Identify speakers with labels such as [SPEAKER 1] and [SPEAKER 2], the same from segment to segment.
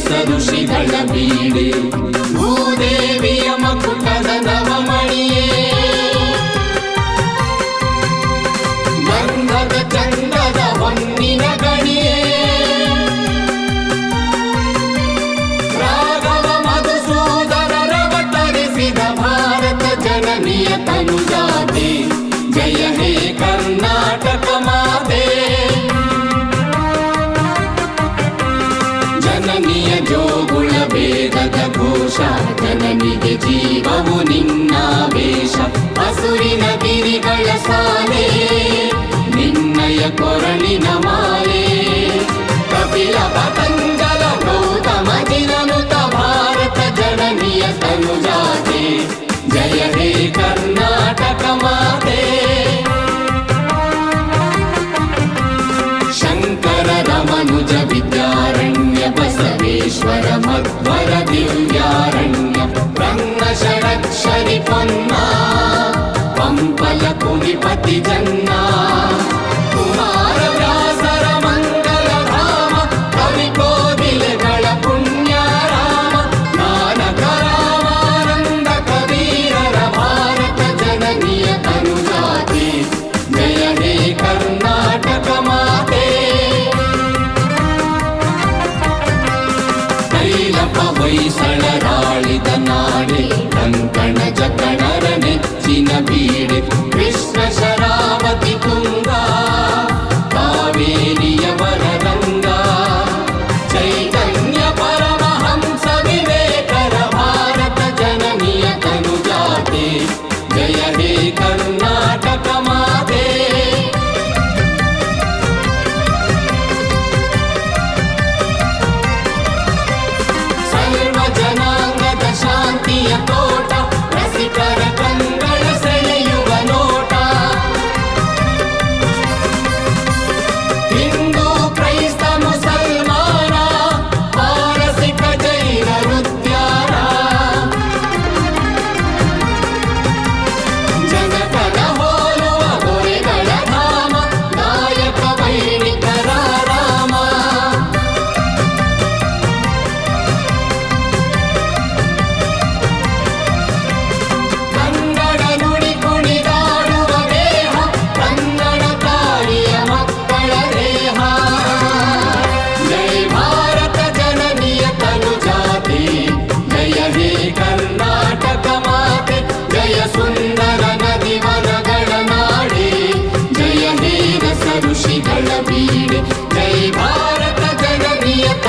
[SPEAKER 1] ಹೆಸರು ಶ್ರೀಗಳ ಬೀಡಿ ಭೂದೇವಿಯ ಮಕುಟದ ನವಮಣಿಯೇ. ಜನನಿಯ ಜೋಗುಳ ವೇದದ ಘೋಷ ಜನನಿಗೆ ಜೀವವು ನಿನ್ನಾವೇಶ ಹಸುರಿನ ಗಿರಿಗಳ ಸಾಲೆ ನಿನ್ನಯ ಕೊರಳಿನ ಮಾಲೆ ಕಪಿಲ ಪತಂಗಲ ಗೌತಮ ಜಿನನುತ ಭಾರತ ಜನನಿಯ ತನುಜಾತೆ ಜಯ ಹೇ ಕರ್ನಾಟಕ ಮಾತೆ పొన్న పంపల కుమిపతి జన్మ.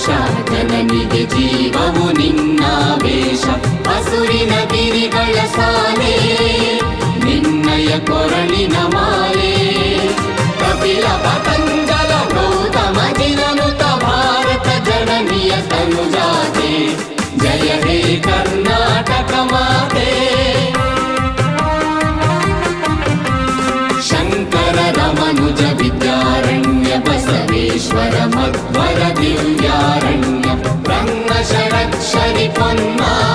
[SPEAKER 1] ಘೋಷ ಜನನಿಗೆ ಜೀವವು ನಿನ್ನ ವೇಷ. ಹಸುರಿನ ಗಿರಿಗಳ ಸಾಲೆ ನಿನ್ನಯ ಕೊರಳಿನ ಮಾಲೆ. Kapila ಪತ fun, Mom.